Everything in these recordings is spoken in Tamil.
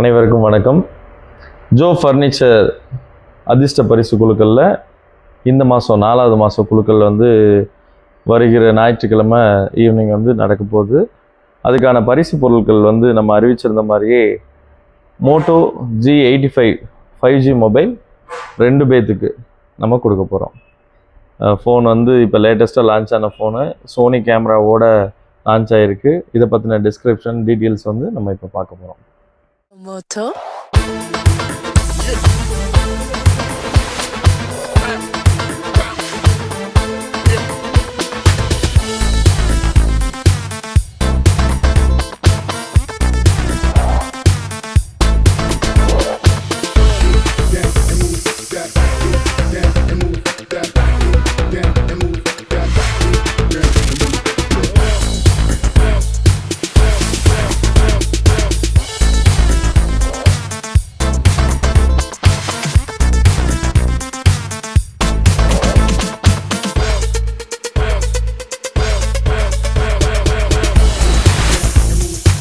அனைவருக்கும் வணக்கம். ஜோ ஃபர்னிச்சர் அதிர்ஷ்ட பரிசு குழுக்களில் இந்த மாதம் நாலாவது மாதம் குழுக்கள் வந்து வருகிற ஞாயிற்றுக்கிழமை ஈவினிங் வந்து நடக்க போகுது. அதுக்கான பரிசு பொருட்கள் வந்து நம்ம அறிவிச்சிருந்த மாதிரியே Moto G eighty five five G mobile ரெண்டு பேத்துக்கு நம்ம கொடுக்க போகிறோம் ஃபோன் வந்து இப்போ லேட்டஸ்ட்டாக லான்ச் ஆன ஃபோனு சோனி கேமராவோட லான்ச் ஆகிருக்கு இதை பற்றின டிஸ்கிரிப்ஷன் டீட்டெயில்ஸ் வந்து நம்ம இப்போ பார்க்க போகிறோம் 모터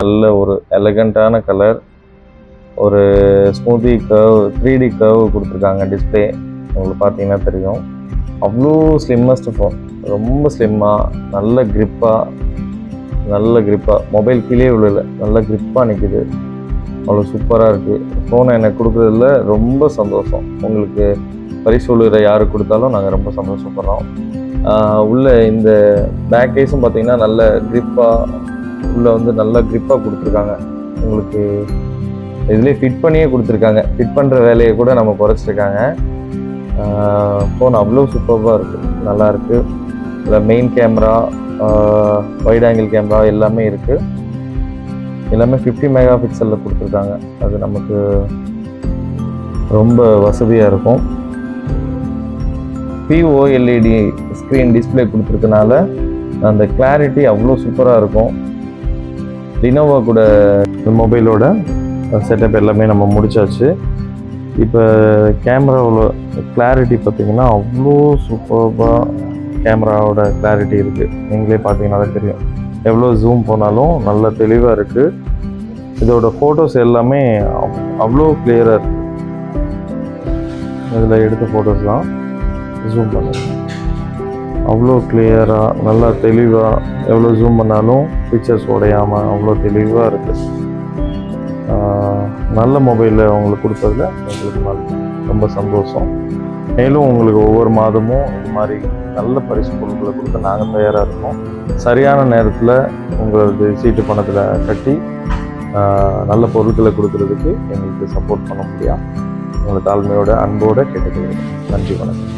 நல்ல ஒரு எலகண்ட்டான கலர் ஒரு smoothie curve three D curve கொடுத்துருக்காங்க டிஸ்பிளே உங்களுக்கு பார்த்தீங்கன்னா தெரியும். அவ்வளோ ஸ்லிம்மஸ்ட் ஃபோன் ரொம்ப ஸ்லிம்மாக நல்ல க்ரிப்பாக நல்ல க்ரிப்பாக மொபைல் கீழே விழுல. நல்ல க்ரிப்பாக நிற்கிது அவ்வளோ சூப்பராக இருக்குது ஃபோனை எனக்கு கொடுக்குறதுல ரொம்ப சந்தோஷம். உங்களுக்கு பரிசு விழுகிற யார் கொடுத்தாலும் நாங்கள் ரொம்ப சந்தோஷப்படுறோம். உள்ள இந்த பேக் கேஸும் பார்த்தீங்கன்னா நல்ல க்ரிப்பாக உள்ளே வந்து நல்லா க்ரிப்பாக கொடுத்துருக்காங்க. உங்களுக்கு இதுலேயே ஃபிட் பண்ணியே கொடுத்துருக்காங்க. ஃபிட் பண்ணுற வேலையை கூட நம்ம குறைச்சிருக்காங்க. ஃபோன் அவ்வளோ சூப்பராக இருக்குது நல்லாயிருக்கு இதில் main camera wide angle camera எல்லாமே இருக்குது எல்லாமே ஃபிஃப்டி மெகா பிக்சலில் கொடுத்துருக்காங்க. அது நமக்கு ரொம்ப வசதியாக இருக்கும். பிஓஎல்இடி ஸ்க்ரீன் டிஸ்ப்ளே கொடுத்துருக்கனால அந்த கிளாரிட்டி அவ்வளோ சூப்பராக இருக்கும். லினோவா கூட மொபைலோட செட்டப் எல்லாமே நம்ம முடிச்சாச்சு. இப்போ கேமராவில் கிளாரிட்டி பார்த்தீங்கன்னா அவ்வளோ சூப்பராக கேமராவோட கிளாரிட்டி இருக்குது நீங்களே பார்த்தீங்கன்னா தெரியும். எவ்வளோ ஜூம் போனாலும் நல்ல தெளிவாக இருக்குது இதோட ஃபோட்டோஸ் எல்லாமே அவ்- அவ்வளோ கிளியராக இருக்குது இதில் எடுத்த ஃபோட்டோஸ் தான் ஜூம் பண்ணுங்க அவ்வளோ கிளியராக நல்லா தெளிவாக எவ்வளோ ஜூம் பண்ணாலும் பிக்சர்ஸ் உடையாமல் அவ்வளோ தெளிவாக இருக்குது நல்ல மொபைலில் உங்களுக்கு கொடுத்ததில் எங்களுக்கு நல்ல ரொம்ப சந்தோஷம். மேலும் உங்களுக்கு ஒவ்வொரு மாதமும் இது மாதிரி நல்ல பரிசு பொருட்களை கொடுக்க நாங்கள் தயாராக இருக்கோம். சரியான நேரத்தில் உங்களது சீட்டு பணத்தில் கட்டி நல்ல பொருட்களை கொடுக்கறதுக்கு எங்களுக்கு சப்போர்ட் பண்ண முடியும். உங்களை தாழ்மையோட அன்போடு கேட்டுக்கொள்கிறேன். நன்றி வணக்கம்.